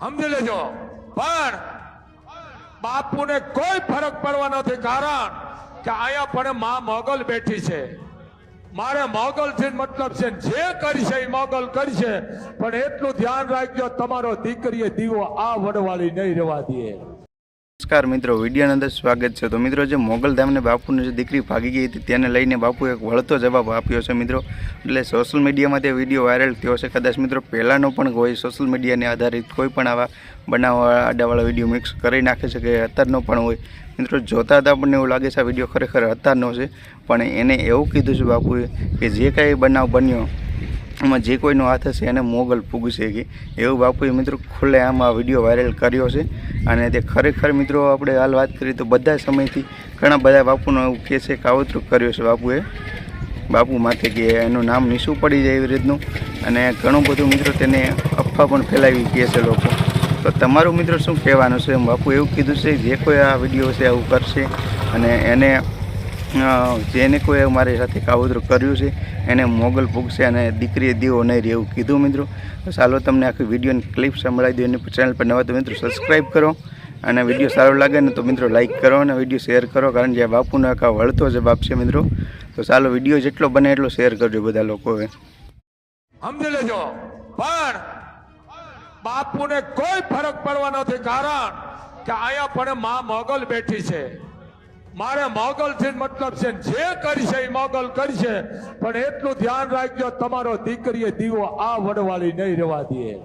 સમજી લેજો. પણ બાપુને કોઈ ફરક પડવા નથી. કારણ કે અહીંયા પણ માં મોગલ બેઠી છે. મારે મોગલ થી મતલબ છે જે કરશે એ મોગલ કરશે. પણ એટલું ધ્યાન રાખજો, તમારો દીકરીએ દીવો આ વડવાળી નહીં રહેવા દે. નમસ્કાર મિત્રો, વિડીયોની અંદર સ્વાગત છે. તો મિત્રો, જે મોગલધામને બાપુની જે દીકરી ભાગી ગઈ હતી, તેને લઈને બાપુએ એક વળતો જવાબ આપ્યો છે મિત્રો. એટલે સોશિયલ મીડિયામાં તે વીડિયો વાયરલ થયો છે. કદાચ મિત્રો, પહેલાંનો પણ હોય સોશિયલ મીડિયાને આધારિત કોઈ પણ આવા બનાવવા આડાવાળા વીડિયો મિક્સ કરી નાખે છે કે અત્યારનો પણ હોય. મિત્રો, જોતા હતા આપણને એવું લાગે છે આ વીડિયો ખરેખર અત્યારનો છે. પણ એને એવું કીધું છે બાપુએ કે જે કાંઈ બનાવ બન્યો, એમાં જે કોઈનો હાથ હશે એને મોગલ પૂગશે કે. એવું બાપુએ મિત્રો ખુલ્લે આમ આ વીડિયો વાયરલ કર્યો છે. અને તે ખરેખર મિત્રો આપણે હાલ વાત કરીએ તો બધા સમયથી ઘણા બધા બાપુનો એવું કહે છે કાવતરું કર્યો છે બાપુએ. બાપુ માથે કે એનું નામ નીસું પડી જાય એવી રીતનું. અને ઘણું બધું મિત્રો તેને અફવા પણ ફેલાવી કહે છે લોકો. તો તમારું મિત્રો શું કહેવાનું છે? બાપુ એવું કીધું છે, જે કોઈ આ વીડિયો છે આવું કરશે અને એને જેને કોઈ મારી સાથે કાવતરું કર્યું છે, એને મોગલ પૂગશે અને દીકરીએ દીવો નહીં રહે એવું કીધું મિત્રો. ચાલો તમને આખી વિડીયોની ક્લિપ સંભળાવી દો એની ચેનલ પર નવા તો મિત્રો સબસ્ક્રાઈબ કરો. અને વીડિયો સારો લાગે ને તો મિત્રો લાઇક કરો અને વીડિયો શેર કરો, કારણ કે બાપુનો આખા વળતો જવાબ છે મિત્રો. તો ચાલો વીડિયો જેટલો બને એટલો શેર કરજો બધા લોકોએ સમજી લેજો. પણ બાપુને કોઈ ફરક પડવા નથી, કારણ કે અહીંયા પણ મા મોગલ બેઠી છે. મારે મોગલ થી મતલબ છે જે કરશે એ મોગલ કરશે, પણ એટલું ધ્યાન રાખજો, તમારો દીકરીએ દીવો આ વડવાળી નહીં રહેવા દે.